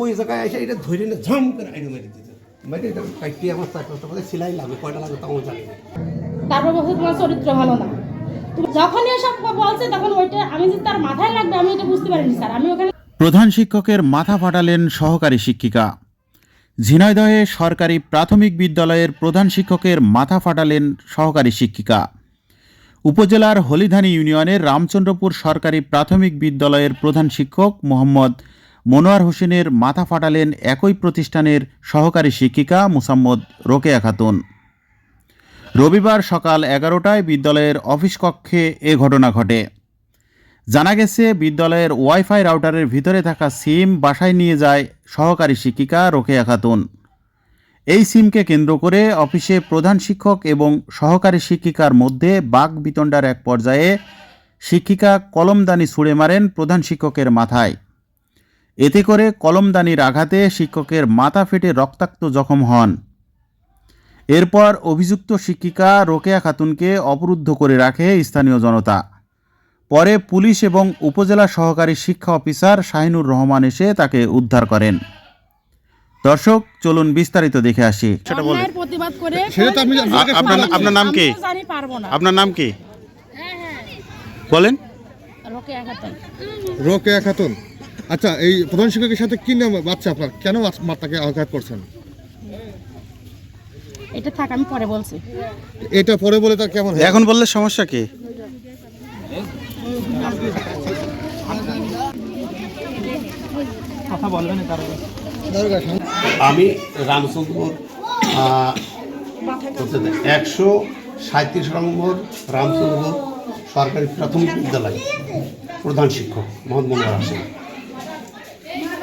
ওই জায়গায় এসে এটা ধরে নিয়ে ঝাম করে আইনে মেরে দিতে মেরে এটা কাটিয়ে আমার চার পাঁচটা করে সেলাই লাগবে কয়টা লাগবে তাও জানি না। তারপর বলছে তোমার চরিত্র ভালো না। তুমি যখনই এসব বলছে তখন ওইটা আমি যে তার মাথায় লাগবে আমি এটা বুঝতে পারিনি স্যার। আমি ওখানে প্রধান শিক্ষকের মাথা ফাটালেন সহকারী শিক্ষিকা। ঝিনাইদহে সরকারি প্রাথমিক বিদ্যালয়ের প্রধান শিক্ষকের মাথা ফাটালেন সহকারী শিক্ষিকা। উপজেলার হলিধানী ইউনিয়নের রামচন্দ্রপুর সরকারি প্রাথমিক বিদ্যালয়ের প্রধান শিক্ষক মোহাম্মদ মনোয়ার হোসেনের মাথা ফাটালেন একই প্রতিষ্ঠানের সহকারী শিক্ষিকা মুসাম্মদ রোকেয়া খাতুন। রবিবার সকাল এগারোটায় বিদ্যালয়ের অফিস কক্ষে এ ঘটনা ঘটে। জানা গেছে, বিদ্যালয়ের ওয়াইফাই রাউটারের ভিতরে থাকা সিম বাসায় নিয়ে যায় সহকারী শিক্ষিকা রোকেয়া খাতুন। এই সিমকে কেন্দ্র করে অফিসে প্রধান শিক্ষক এবং সহকারী শিক্ষিকার মধ্যে বাক বিতণ্ডার এক পর্যায়ে শিক্ষিকা কলমদানি ছুঁড়ে মারেন প্রধান শিক্ষকের মাথায়। এতে করে কলমদানির আঘাতে শিক্ষকের মাথা ফেটে রক্তাক্ত জখম হন। এরপর অভিযুক্ত শিক্ষিকা রোকেয়া খাতুনকে অবরুদ্ধ করে রাখে স্থানীয় জনতা। পরে পুলিশ এবং উপজেলা সহকারী শিক্ষা অফিসার শাহিনুর রহমান এসে তাকে উদ্ধার করেন। দর্শক চলুন বিস্তারিত দেখে আসি। সেটা বলেন। প্রতিবাদ করে আপনার আপনার নাম কি? আপনার নাম কি? বলেন। রোকেয়া খাতুন। আচ্ছা এই প্রধান শিক্ষকের সাথে কি নাম বাচ্চা আপনার? কেন বাচ- মা তাকে আঘাত করছেন? এটা থাক আমি পরে বলছি। এটা পরে বলে তার কেমন এখন বললে সমস্যা কি? আমি রামচন্দ্রপুর আহ, হচ্ছে যে একশো সাঁত্রিশ নম্বর রামচন্দ্রপুর সরকারি প্রাথমিক বিদ্যালয় প্রধান শিক্ষক মোহাম্মদ মনোয়ার হোসেন।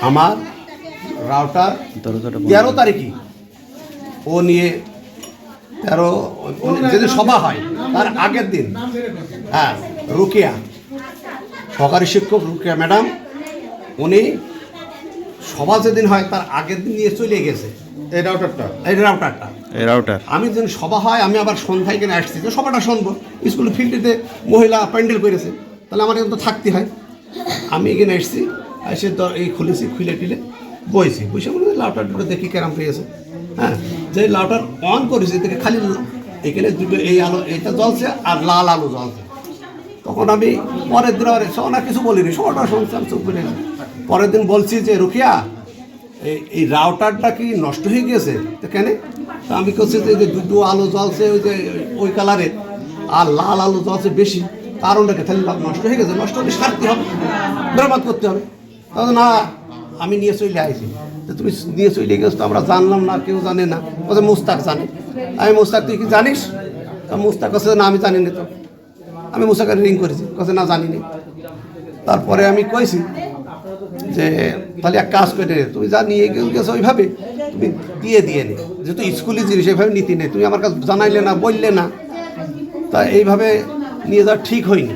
আমার রাউটার তেরো তারিখই ও নিয়ে তেরো যেদিন সভা হয় তার আগের দিন। হ্যাঁ রুকিয়া। সহকারী শিক্ষক রুকিয়া ম্যাডাম উনি সভা যেদিন হয় তার আগের দিন নিয়ে চলে গেছে। এই রাউটারটা এই রাউটারটা এই রাউটার আমি যেদিন সভা হয় আমি আবার সন্ধ্যায় কিনে আসছি। তো সভাটা শুনব। স্কুল ফিল্ডেতে মহিলা প্যান্ডেল করেছে। তাহলে আমার কিন্তু থাকতে হয়। আমি এখানে এসছি এসে এই খুলেছি খুলে টিলে বইছি। বসে বলে লাউটার দুটো দেখি কেরাম পেয়েছে হ্যাঁ যে লাউটার অন করেছি, দেখে খালি এখানে দুটো এই আলো, এইটা জ্বলছে আর লাল আলো জ্বলছে। তখন আমি পরের দিন আর না কিছু বলিনি। সবটা আমি চুপ করে পরের দিন বলছি যে, রুকিয়া, এই এই রাউটারটা কি নষ্ট হয়ে গিয়েছে তো কেন? তা আমি করছি যে দুটো আলো জ্বলছে, ওই যে, ওই কালারের, আর লাল আলো জ্বলছে বেশি। কারণটাকে তাহলে নষ্ট হয়ে গেছে। নষ্ট হলে সারতে হবে। মেরামত করতে হবে। না, আমি নিয়ে চলে আইছি। তো তুমি নিয়ে চলে গেছো, তো আমরা জানলাম না, কেউ জানে না। বলছে মুস্তাক জানে। আমি মুস্তাক, তুই কি জানিস? তা মুস্তাক কাছে না, আমি জানি না তো। আমি মুস্তাকের রিং করেছি কাছে না, জানি না। তারপরে আমি কইছি যে, তাহলে এক কাজ করে তুমি যা নিয়ে গেছো ওইভাবে, তুমি দিয়ে দিয়ে নে। যেহেতু স্কুলি জিনিস এইভাবে নীতি নেই, তুমি আমার কাছে জানাইলে না, বললে না, তা এইভাবে নিয়ে যাওয়া ঠিক হয়নি।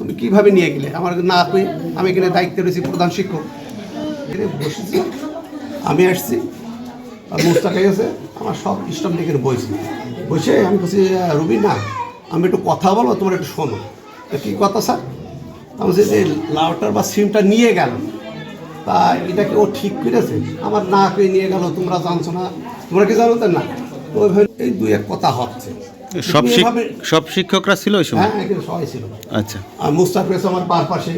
তুমি কীভাবে নিয়ে গেলে? আমার না কই আমি এখানে দায়িত্বে রয়েছি প্রধান শিক্ষক। এখানে বসেছি, আমি আসছি মুস্তাকে গেছে আমার সব স্টাফ নিয়ে এখানে বসেছি। বসে আমি বলছি, রুবি, না, আমি একটু কথা বলো, তোমার একটু শোনো। কী কথা, স্যার? আমি বলছি যে, লাউটার বা সিমটা নিয়ে গেল। তা এটা কি ও ঠিক করেছে? আমার না কে নিয়ে গেল, তোমরা জানছো না? তোমরা কি জানো না? ওইভাবে এই দুই এক কথা হচ্ছে। সব সব শিক্ষকরা ছিল ওই সময়? হ্যাঁ এখানে সবাই ছিল। আচ্ছা। আর মুস্তাক রয়েছে আমার পার পাশে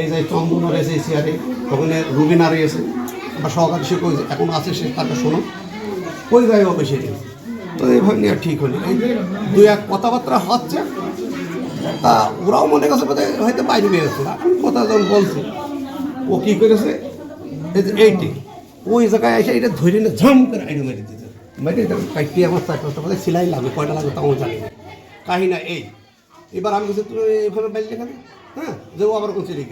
এই যে চন্দন রয়েছে এই চেয়ারে ওখানে রুবিনা রয়েছে। আমার সহকারী শিক্ষক এখন আছে সে তাকে শোনো। ওই ও বেশি গেছে তো এইভাবে নিয়ে ঠিক হলো। এই দুই এক কথাবার্তা হচ্ছে তা ওরাও মনে করছে বোধহয় হয়তো বাইরে বেরোচ্ছে আমি কথা যখন বলছি ও কী করেছে? এই যে এইটি। ওই জায়গায় এসে এটা ধরে নিয়ে ঝাম করে আইনে মেরে দিতে মেরে কাটিয়ে আমার পাঁচটা বোধহয় সেলাই লাগবে, কয়টা লাগবে তাও জানি না। কাহিনা এই। এবার আমি বলছি, তুমি এইভাবে বাইরে কেন হ্যাঁ যে ও আবার কোন চলে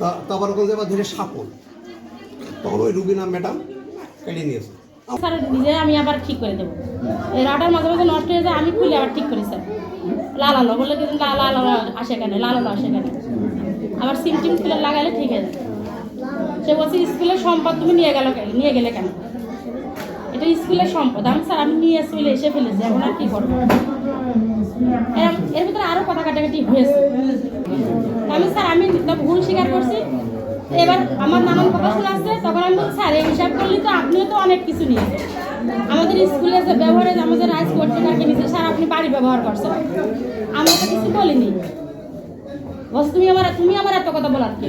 তা তা আবার কোন এবার ধরে সাপল। তখন ওই রুবিনা ম্যাডাম কেটে নিয়েছে স্যার নিজে আমি আবার ঠিক করে দেবো। এই রাটার মাঝে মাঝে নষ্ট হয়ে যায়, আমি খুলে আবার ঠিক করি, স্যার। লাল আলো বলে কিন্তু লাল আলো আসে কেন? লাল আলো আসে কেন? আবার সিম টিম খুলে লাগালে ঠিক আছে সে বলছে, স্কুলের সম্পদ তুমি নিয়ে গেল নিয়ে গেলে কেন? এটা স্কুলের সম্পদ। আমি স্যার আমি নিয়ে চলে এসে ফেলেছি এখন আর কি করব? এর- ভিতরে আরও কথা কাটাকাটি হয়েছে। আমি স্যার আমি তো ভুল স্বীকার করছি। এবার আমার নানান কথা শোনাচ্ছে তখন আমি বলছি স্যার এই হিসাব করলে তো আপনিও তো অনেক কিছু নিয়েছেন। আমাদের স্কুলে যে ব্যবহারে আমাদের রাইস করতে থাকে নিচে স্যার আপনি বাড়ি ব্যবহার করছেন। আমি তো কিছু বলিনি। বলছি তুমি আমার তুমি আমার এত কথা বলার কি?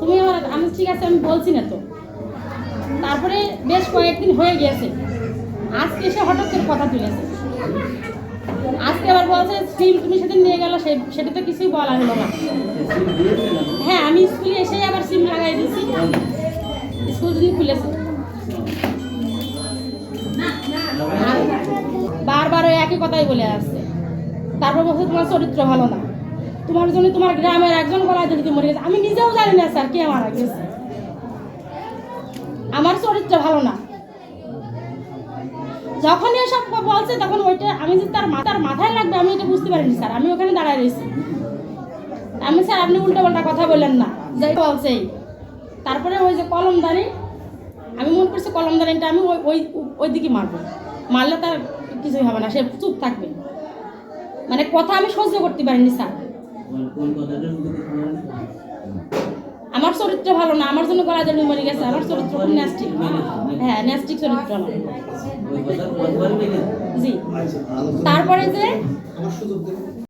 তুমি আমার আমি ঠিক আছে আমি বলছি না তো। তারপরে বেশ কয়েকদিন হয়ে গিয়েছে। আজকে এসে হঠাৎ করে কথা তুলেছে আজকে আবার বলছে সিম তুমি সেদিন নিয়ে গেল সেটা তো কিছুই বলা হলো না। হ্যাঁ আমি স্কুলে এসে আবার সিম লাগাই দিয়েছি। স্কুল যদি খুলেছে। বারবার ওই একই কথাই বলে আসছে। তারপর বলছে, তোমার চরিত্র ভালো না। তোমার জন্য তোমার গ্রামের একজন গলায় ধরে মরে গেছে। আমি নিজেও জানি না, স্যার, কে মারা গেছে? আমার চরিত্র ভালো না। যখনই এসব বলছে, তখন ওইটা আমি যে তার মাথার মাথায় লাগবে, আমি এটা বুঝতে পারিনি, স্যার। আমি ওখানে দাঁড়ায় রয়েছি। আমি, স্যার, আপনি উল্টো পাল্টা কথা বললেন না। যাই বলছেই তারপরে ওই যে কলমদানি আমি মনে করছি কলমদানিটা আমি ওই ওই ওই দিকে মারবো। মারলে তার কিছুই হবে না, সে চুপ থাকবে। মানে কথা আমি সহ্য করতে পারিনি, স্যার। চরিত্র ভালো না আমার জন্য গলা জন্য মরে গেছে আমার চরিত্র খুব ন্যাস্টিক হ্যাঁ ন্যাস্টিক চরিত্র জি তারপরে যে